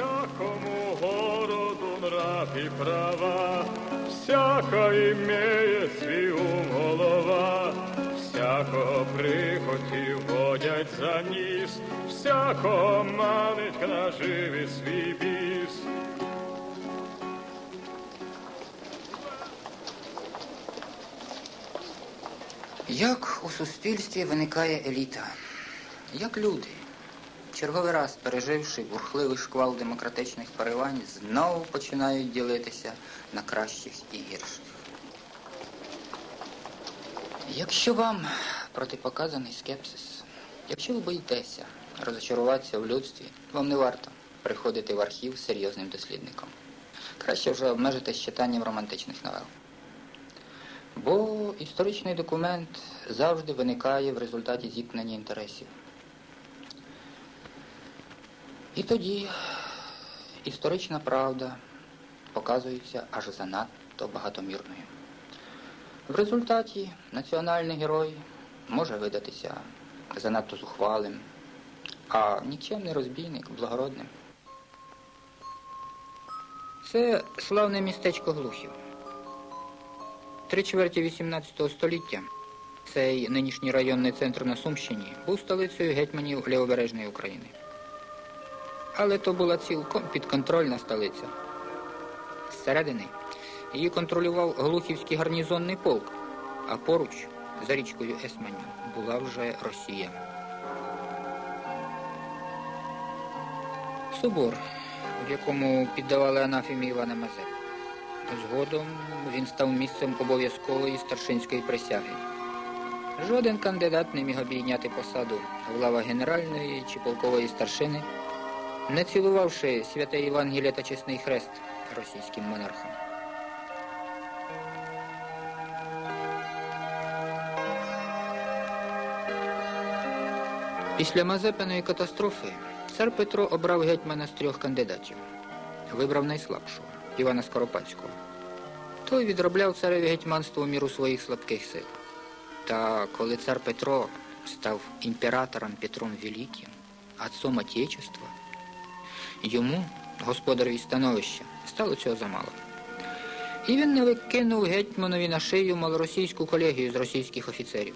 Всякому городу нрав і права, всяка імеє свій ум голова, всякого прихотів водять за ніс, всякого манить наживі свій біс. Як у суспільстві виникає еліта? Як люди, черговий раз переживши бурхливий шквал демократичних поривань, знову починають ділитися на кращих і гірших. Якщо вам протипоказаний скепсис, якщо ви боїтеся розочаруватися в людстві, вам не варто приходити в архів з серйозним дослідником. Краще вже обмежитись читанням романтичних новел. Бо історичний документ завжди виникає в результаті зіткнення інтересів. І тоді історична правда показується аж занадто багатомірною. В результаті національний герой може видатися занадто зухвалим, а нікчемний розбійник благородним. Це славне містечко Глухів. Три чверті 18 століття цей нинішній районний центр на Сумщині був столицею гетьманів Лівобережної України. Але то була цілком підконтрольна столиця. Зсередини її контролював Глухівський гарнізонний полк, а поруч, за річкою Есманю, була вже Росія. Собор, в якому піддавали анафемі Івана Мазепи. Згодом він став місцем обов'язкової старшинської присяги. Жоден кандидат не міг обійняти посаду в лава генеральної чи полкової старшини, не цілувавши святе Євангеліє та чесний хрест російським монархам. Після Мазепиної катастрофи цар Петро обрав гетьмана з трьох кандидатів. Вибрав найслабшого Івана Скоропадського. Той відробляв цареві гетьманство у міру своїх слабких сил. Та коли цар Петро став імператором Петром Великим, отцом Отечества, йому, господареві становища, стало цього замало. І він не викинув гетьманові на шию малоросійську колегію з російських офіцерів.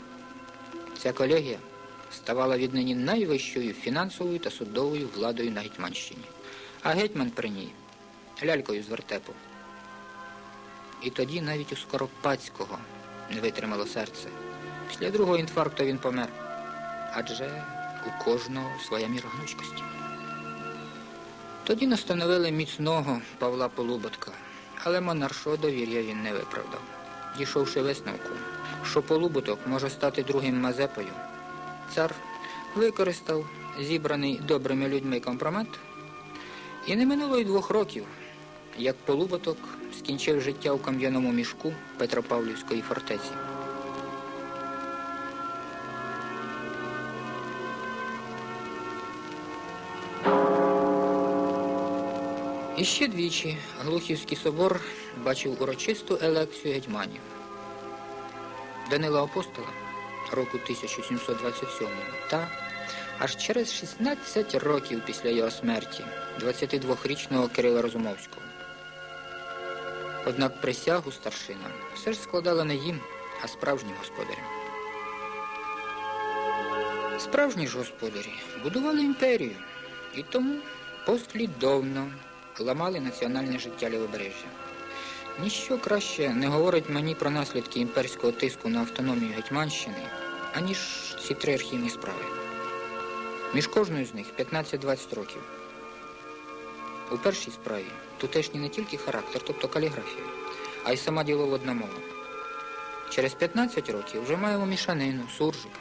Ця колегія ставала віднині найвищою фінансовою та судовою владою на Гетьманщині, а гетьман при ній лялькою з вертепу. І тоді навіть у Скоропадського не витримало серце. Після другого інфаркту він помер. Адже у кожного своя міра гнучкості. Тоді настановили міцного Павла Полуботка, але монаршого довір'я він не виправдав. Дійшовши висновку, що Полуботок може стати другим Мазепою, цар використав зібраний добрими людьми компромат і не минуло й двох років, як Полуботок скінчив життя у кам'яному мішку Петропавлівської фортеці. І ще двічі Глухівський собор бачив урочисту елекцію гетьманів. Данила Апостола року 1727 та аж через 16 років після його смерті 22-річного Кирила Розумовського. Однак присягу старшина все ж складала не їм, а справжнім господарям. Справжні ж господарі будували імперію і тому послідовно ламали національне життя лівобережжя. Ніщо краще не говорить мені про наслідки імперського тиску на автономію Гетьманщини, аніж ці три архівні справи. Між кожною з них 15-20 років. У першій справі тутешній не тільки характер, тобто каліграфія, а й сама діловодна мова. Через 15 років вже маємо мішанину, суржик.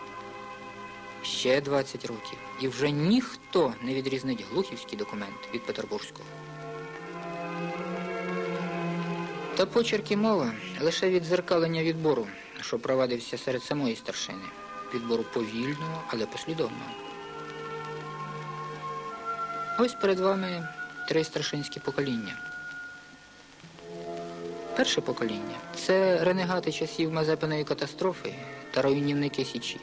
Ще 20 років. І вже ніхто не відрізнить глухівський документ від петербурзького. Та почерк і мова лише відзеркалення відбору, що провадився серед самої старшини. Відбору повільного, але послідовного. Ось перед вами три старшинські покоління. Перше покоління це ренегати часів Мазепиної катастрофи та руйнівники Січі.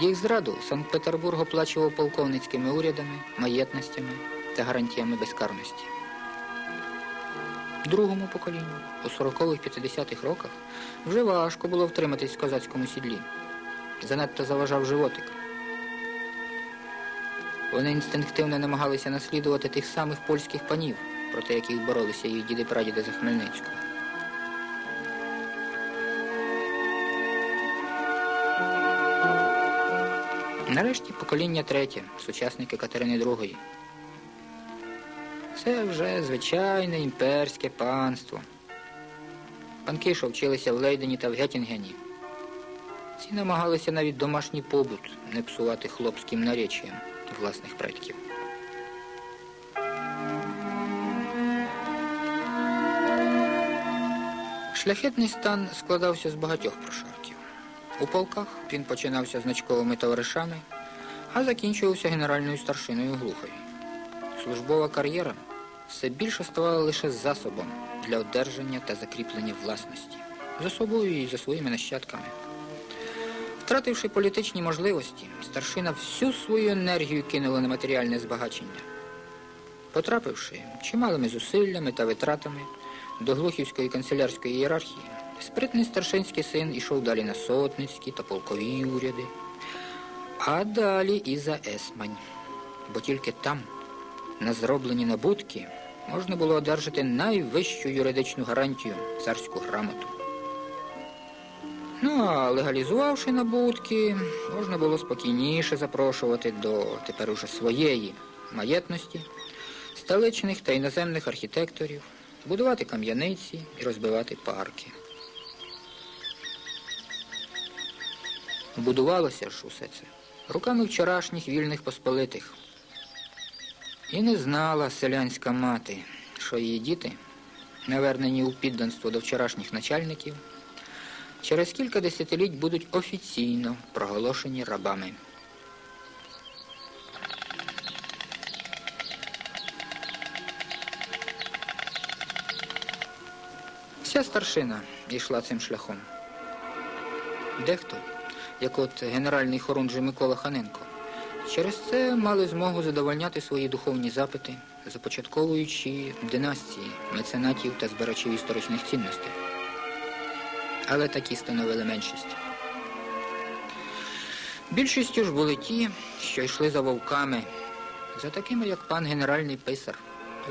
Їх зраду Санкт-Петербург оплачував полковницькими урядами, маєтностями та гарантіями безкарності. Другому поколінню у 40-50-х роках вже важко було втриматись в козацькому сідлі. Занадто заважав животик. Вони інстинктивно намагалися наслідувати тих самих польських панів, проти яких боролися їх діди-прадіди за Хмельницького. Нарешті покоління третє, сучасники Катерини II. Це вже звичайне імперське панство. Панки, що вчилися в Лейдені та в Геттінгені. Ці намагалися навіть домашній побут не псувати хлопським наречіям власних предків. Шляхетний стан складався з багатьох прошарків. У полках він починався значковими товаришами, а закінчувався генеральною старшиною глухою. Службова кар'єра все більше ставала лише засобом для одержання та закріплення власності за собою і за своїми нащадками. Втративши політичні можливості, старшина всю свою енергію кинула на матеріальне збагачення. Потрапивши чималими зусиллями та витратами до глухівської канцелярської ієрархії, спритний старшинський син ішов далі на сотницькі та полкові уряди, а далі і за Есмань. Бо тільки там, на зроблені набутки, можна було одержати найвищу юридичну гарантію царську грамоту. Ну, а легалізувавши набутки, можна було спокійніше запрошувати до тепер уже своєї маєтності столичних та іноземних архітекторів, будувати кам'яниці і розбивати парки. Будувалося ж усе це руками вчорашніх вільних посполитих. І не знала селянська мати, що її діти, навернені у підданство до вчорашніх начальників, через кілька десятиліть будуть офіційно проголошені рабами. Вся старшина йшла цим шляхом. Дехто, як от генеральний хорунжий Микола Ханенко, через це мали змогу задовольняти свої духовні запити, започатковуючи династії меценатів та збирачів історичних цінностей. Але такі становили меншість. Більшістю ж були ті, що йшли за вовками, за такими, як пан генеральний писар,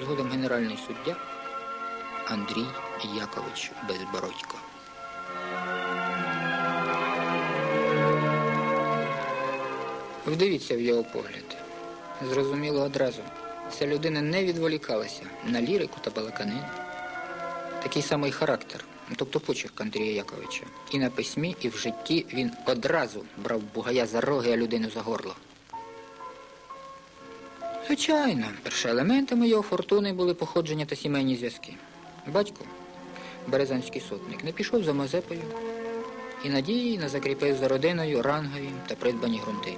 згодом генеральний суддя Андрій Якович Безбородько. Вдивіться в його погляд. Зрозуміло одразу. Ця людина не відволікалася на лірику та балаканину. Такий самий характер, тобто почерк Андрія Яковича. І на письмі, і в житті він одразу брав бугая за роги, а людину за горло. Звичайно, першоелементами його фортуни були походження та сімейні зв'язки. Батько, березанський сотник, не пішов за Мазепою і надії не закріпив за родиною рангові та придбані ґрунти.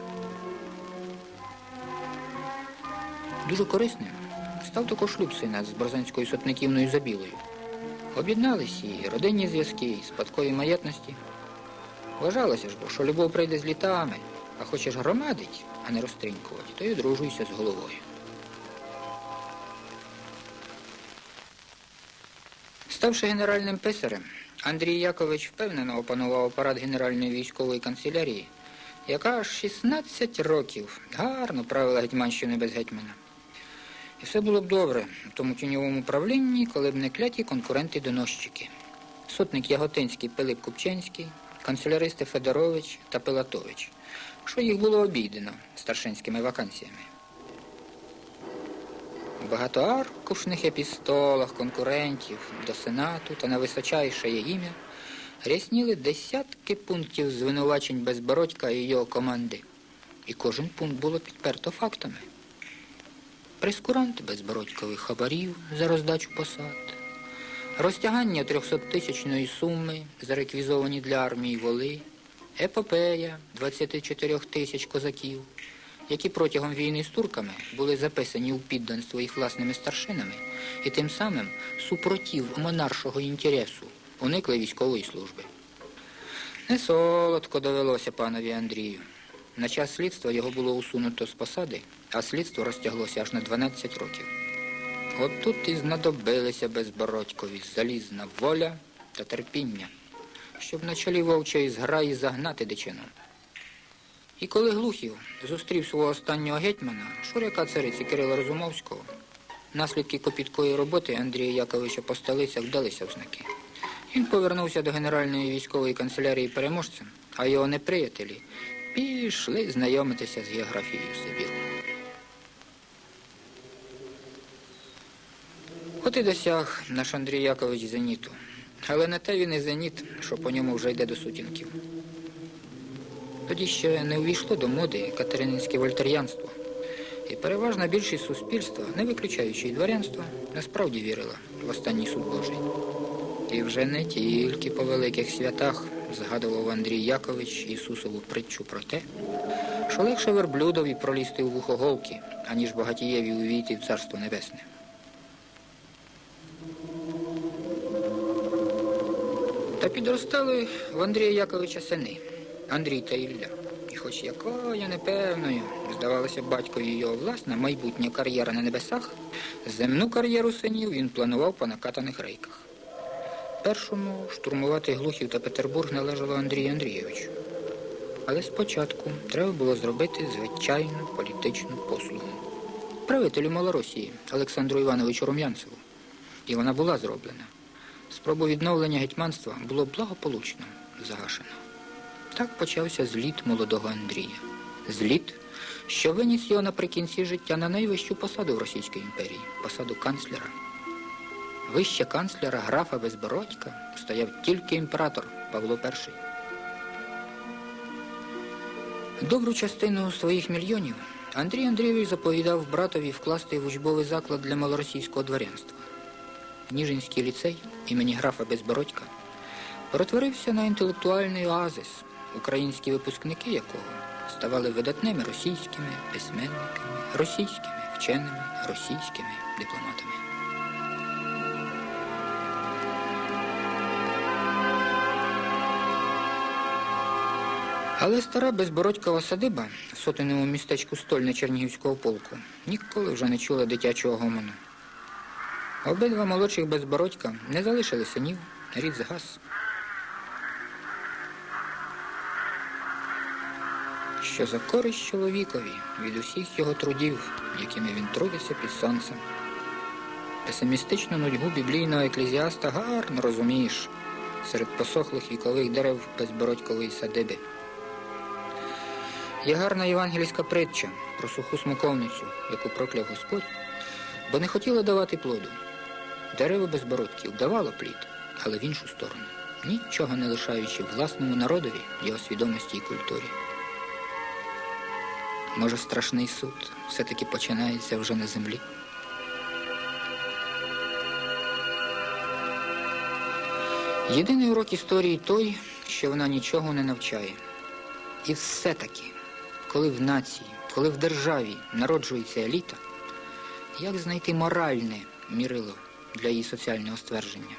Дуже корисним став також шлюб сина з Борзанською сотниківною Забілою. Об'єднались і родинні зв'язки, і спадкові маєтності. Вважалося ж, бо що любов прийде з літами, а хочеш громадить, а не розтринкувати, то й одружуйся з головою. Ставши генеральним писарем, Андрій Якович впевнено опанував апарат Генеральної військової канцелярії, яка аж 16 років гарно правила гетьманщини без гетьмана. І все було б добре в тому тіньовому правлінні, коли б не кляті конкуренти-доносчики. Сотник Яготинський Пилип Купченський, канцеляристи Федорович та Пилатович, що їх було обійдено старшинськими вакансіями. В багатоаркушних епістолах конкурентів до Сенату та на височайше ім'я рясніли десятки пунктів звинувачень Безбородька і його команди. І кожен пункт було підперто фактами. Прескурант безбородькових хабарів за роздачу посад, розтягання 300-тисячної суми, зареквізовані для армії воли, епопея 24 тисяч козаків, які протягом війни з турками були записані у підданство їх власними старшинами і тим самим супротив монаршого інтересу уникли військової служби. Не солодко довелося панові Андрію. На час слідства його було усунуто з посади, а слідство розтяглося аж на 12 років. От тут і знадобилися безбородькові залізна воля та терпіння, щоб на чолі вовчої зграї загнати дичину. І коли Глухів зустрів свого останнього гетьмана, шуряка цариці Кирила Розумовського, наслідки копіткої роботи Андрія Яковича по столицях вдалися в знаки. Він повернувся до Генеральної військової канцелярії переможцем, а його неприятелі пішли знайомитися з географією Сибіру. От і досяг наш Андрій Якович зеніту. Але не те він і зеніт, що по ньому вже йде до сутінків. Тоді ще не увійшло до моди катерининське вольтер'янство. І переважна більшість суспільства, не виключаючи й дворянства, насправді вірила в останній суд Божий. І вже не тільки по великих святах згадував Андрій Якович Ісусову притчу про те, що легше верблюдові пролізти у вухоголки, аніж багатієві увійти в Царство Небесне. Та підростали в Андрія Яковича сини Андрій та Ілля. І хоч якою непевною здавалося батькові його власна майбутня кар'єра на небесах, земну кар'єру синів він планував по накатаних рейках. Першому штурмувати Глухів та Петербург належало Андрію Андрійовичу. Але спочатку треба було зробити звичайну політичну послугу. Правителю Малоросії Олександру Івановичу Рум'янцеву. І вона була зроблена. Спробу відновлення гетьманства було благополучно загашено. Так почався зліт молодого Андрія. Зліт, що виніс його наприкінці життя на найвищу посаду в Російській імперії посаду канцлера. Вище канцлера графа Безбородька стояв тільки імператор Павло І. Добру частину своїх мільйонів Андрій Андрійович заповідав братові вкласти в учбовий заклад для малоросійського дворянства. Ніжинський ліцей імені графа Безбородька перетворився на інтелектуальний оазис, українські випускники якого ставали видатними російськими письменниками, російськими вченими, російськими дипломатами. Але стара безбородькова садиба в сотеному містечку Стольне Чернігівського полку ніколи вже не чула дитячого гомону. Обидва молодших безбородька не залишили синів, рід згас. Що за користь чоловікові від усіх його трудів, якими він трудиться під сонцем. Песимістичну нудьгу біблійного еклезіаста гарно розумієш серед посохлих вікових дерев безбородькової садиби. Є гарна євангельська притча про суху смоковницю, яку прокляв Господь, бо не хотіла давати плоду. Дерево безбородьків давало плід, але в іншу сторону, нічого не лишаючи власному народові, його свідомості і культурі. Може, страшний суд все-таки починається вже на землі. Єдиний урок історії той, що вона нічого не навчає. І все-таки, коли в нації, коли в державі народжується еліта, як знайти моральне мірило для її соціального ствердження?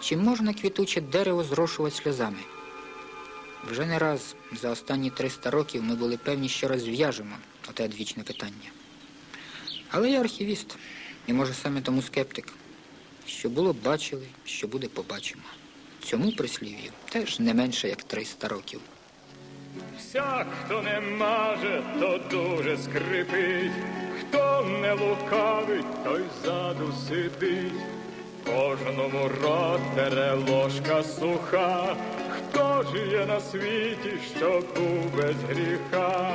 Чи можна квітуче дерево зрошувати сльозами? Вже не раз за останні 300 років ми були певні, що розв'яжемо оте одвічне питання. Але я архівіст, і може саме тому скептик. Що було, бачили, що буде, побачимо. Цьому прислів'ю теж не менше як 300 років. Всяк, хто не маже, то дуже скрипить, хто не лукавить, той ззаду сидить. Кожному рот тере ложка суха, хто ж є на світі, що був без гріха.